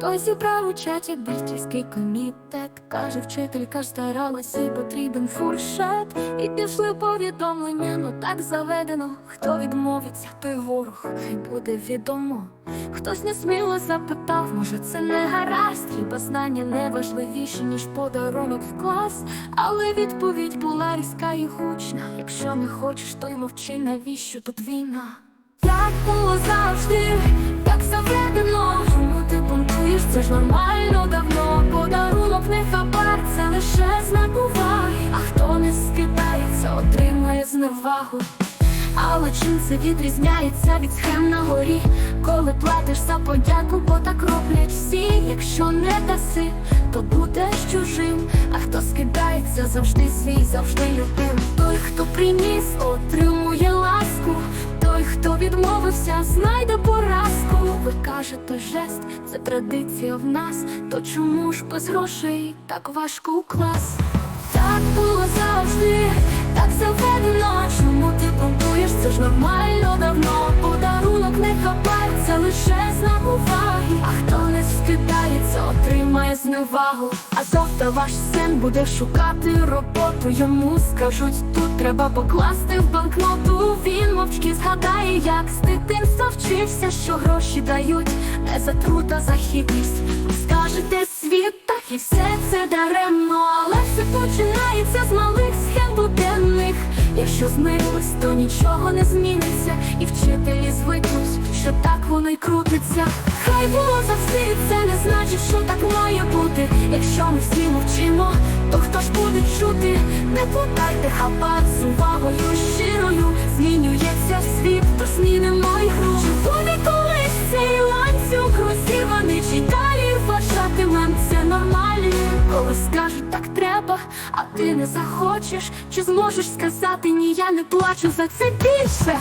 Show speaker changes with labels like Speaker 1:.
Speaker 1: Хтось зібрав у чаті батьківський комітет. Каже, вчителька ж старалась і потрібен фуршет. І пішли повідомлення, ну так заведено. Хто відмовиться, той ворог, хай буде відомо. Хтось несміло запитав, може це не гаразд, хіба знання не важливіше, ніж подарунок в клас. Але відповідь була різка і гучна. Якщо не хочеш, то й мовчи, навіщо тут війна? Так було завжди, так заведено. Це ж нормально давно. Подарунок не хабар, це лише знак уваги. А хто не скидається, отримає зневагу. Але чим це відрізняється від схем на горі, коли платиш за подяку, бо так роблять всі. Якщо не даси, то будеш чужим. А хто скидається, завжди свій, завжди любим. Той, хто приніс, отримує ласку. Той, хто відмовився, знайде поразку. Ви той жест це традиція в нас. То чому ж без грошей так важко у клас? Так було завжди, так заведено. Чому ти бунтуєш? Це ж нормально давно. Подарунок не хапай, це лише знак уваги. А хто не отримає зневагу. А завтра ваш син буде шукати роботу. Йому скажуть, тут треба покласти в банкноту. Він мовчки згадає, як з дитинства вчився, що гроші дають не за труд, а за хитрість. Скажете світ, так і все це даремно, але все починається з малих схем буденних. Якщо змирились, то нічого не зміниться, і вчителі звикнуть, що так воно й крутиться. Хай було завжди, це не значить, що так має бути. Якщо ми всі мовчимо, то хто ж буде чути? Не плутайте хабат з увагою щирою. Змінюється світ, то змінимо й гру. Чи буде колись цей ланцюг розірваний, чи далі вважатимем це нормально? Коли скажуть так треба, а ти не захочеш, чи зможеш сказати ні, я не плачу за це більше.